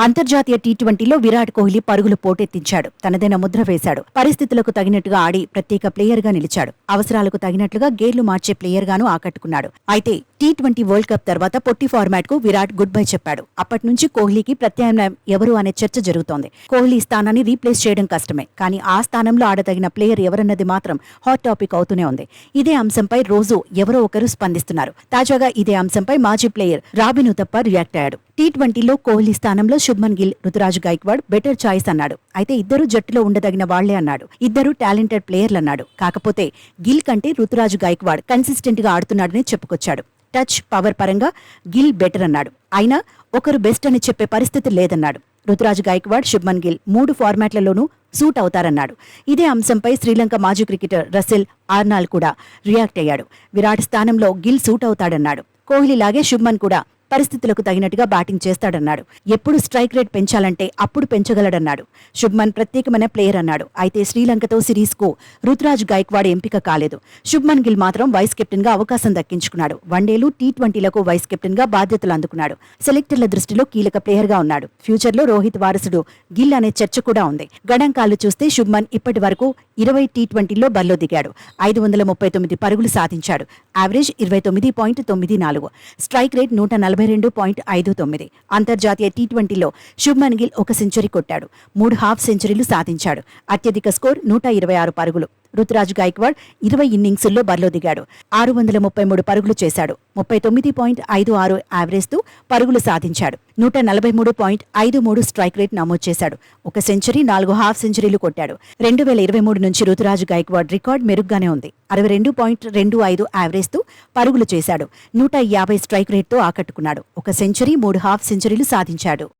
అంతర్జాతీయ టీ ట్వంటీలో విరాట్ కోహ్లీ పరుగులు పోటెత్తించాడు. తనదైన ముద్ర వేశాడు. పరిస్థితులకు తగినట్టుగా ఆడి ప్రత్యేక ప్లేయర్గా నిలిచాడు. అవసరాలకు తగినట్లుగా గేర్లు మార్చే ప్లేయర్గాను ఆకట్టుకున్నాడు. అయితే టీ ట్వంటీ వరల్డ్ కప్ తర్వాత పొట్టి ఫార్మాట్కు విరాట్ గుడ్ బై చెప్పాడు. అప్పటి నుంచి కోహ్లీకి ప్రత్యామ్నాయం ఎవరు అనే చర్చ జరుగుతోంది. కోహ్లీ స్థానాన్ని రీప్లేస్ చేయడం కష్టమే. కానీ ఆ స్థానంలో ఆడదగిన ప్లేయర్ ఎవరన్నది మాత్రం హాట్ టాపిక్ అవుతూనే ఉంది. ఇదే అంశంపై రోజు ఎవరో ఒకరు స్పందిస్తున్నారు. తాజాగా ఇదే అంశంపై మాజీ ప్లేయర్ రాబిను తప్ప రియాక్ట్ అయ్యాడు. టీ ట్వంటీలో కోహ్లీ స్థానంలో శుభ్మన్ గిల్ రుతురాజ్ గైక్వాడ్ బెటర్ చాయిస్ అన్నాడు. అయితే ఇద్దరు జట్టులో ఉండదగిన వాళ్ళే అన్నాడు. ఇద్దరు టాలెంటెడ్ ప్లేయర్లు అన్నాడు కాకపోతే గిల్ కంటే రుతురాజ్ గైక్వాడ్ కన్సిస్టెంట్గా ఆడుతున్నాడని చెప్పుకొచ్చాడు. టచ్ పవర్ పరంగా గిల్ బెటర్ అన్నాడు. అయినా ఒకరు బెస్ట్ అని చెప్పే పరిస్థితి లేదన్నాడు. రుతురాజ్ గాయక్వాడ్ శుభ్మన్ గిల్ మూడు ఫార్మాట్లలోనూ సూట్ అవుతారన్నాడు. ఇదే అంశంపై శ్రీలంక మాజీ క్రికెటర్ రసెల్ ఆర్నాల్ కూడా రియాక్ట్ అయ్యాడు. విరాట్ స్థానంలో గిల్ సూట్ అవుతాడన్నాడు. కోహ్లీలాగే శుభ్మన్ కూడా పరిస్థితులకు తగినట్టుగా బ్యాటింగ్ చేస్తాడన్నాడు. ఎప్పుడు స్ట్రైక్ రేట్ పెంచాలంటే అప్పుడు పెంచగలడన్నాడు. శుభ్మన్ ప్రత్యేకమైన ప్లేయర్ అన్నాడు. అయితే శ్రీలంకతో సిరీస్కు రుతురాజ్ గాయక్వాడ్ ఎంపిక కాలేదు. శుభ్మన్ గిల్ మాత్రం వైస్ కెప్టెన్గా అవకాశం దక్కించుకున్నాడు. వన్డేలు టీ ట్వంటీలకు వైస్ కెప్టెన్గా బాధ్యతలు అందుకున్నాడు. సెలెక్టర్ల దృష్టిలో కీలక ప్లేయర్గా ఉన్నాడు. ఫ్యూచర్లో రోహిత్ వారసుడు గిల్ అనే చర్చ కూడా ఉంది. గణాంకాలు చూస్తే శుభ్మన్ ఇప్పటి వరకు ఇరవై టీ ట్వంటీలో బరిలో దిగాడు. ఐదు వందల ముప్పై తొమ్మిది పరుగులు సాధించాడు. యావరేజ్ ఇరవై తొమ్మిది పాయింట్ తొమ్మిది నాలుగు. స్ట్రైక్ రేట్ నూట నలభై రెండు పాయింట్ ఐదు తొమ్మిది. అంతర్జాతీయ టీ ట్వంటీలో శుభ్మన్ గిల్ ఒక సెంచరీ కొట్టాడు. మూడు హాఫ్ సెంచరీలు సాధించాడు. అత్యధిక స్కోర్ నూట ఇరవై ఆరు పరుగులు. రుతురాజ్ గాయక్వాడ్ ఇరవై ఇన్నింగ్సుల్లో బరిలో దిగాడు. ఆరు వందల ముప్పై మూడు పరుగులు చేశాడు. ముప్పై తొమ్మిది పాయింట్ ఐదు ఆరు యావరేజ్తో పరుగులు సాధించాడు. నూట నలభై మూడు పాయింట్ ఐదు మూడు స్ట్రైక్ రేట్ నమోదు చేశాడు. ఒక సెంచరీ నాలుగు హాఫ్ సెంచరీలు కొట్టాడు. రెండు వేల ఇరవై మూడు నుంచి రుతురాజ్ గైక్వాడ్ రికార్డ్ మెరుగ్గానే ఉంది. అరవై రెండు పాయింట్ రెండు ఐదు యావరేజ్తో పరుగులు చేశాడు. నూట యాభై స్ట్రైక్ రేట్తో ఆకట్టుకున్నాడు. ఒక సెంచరీ మూడు హాఫ్ సెంచరీలు సాధించాడు.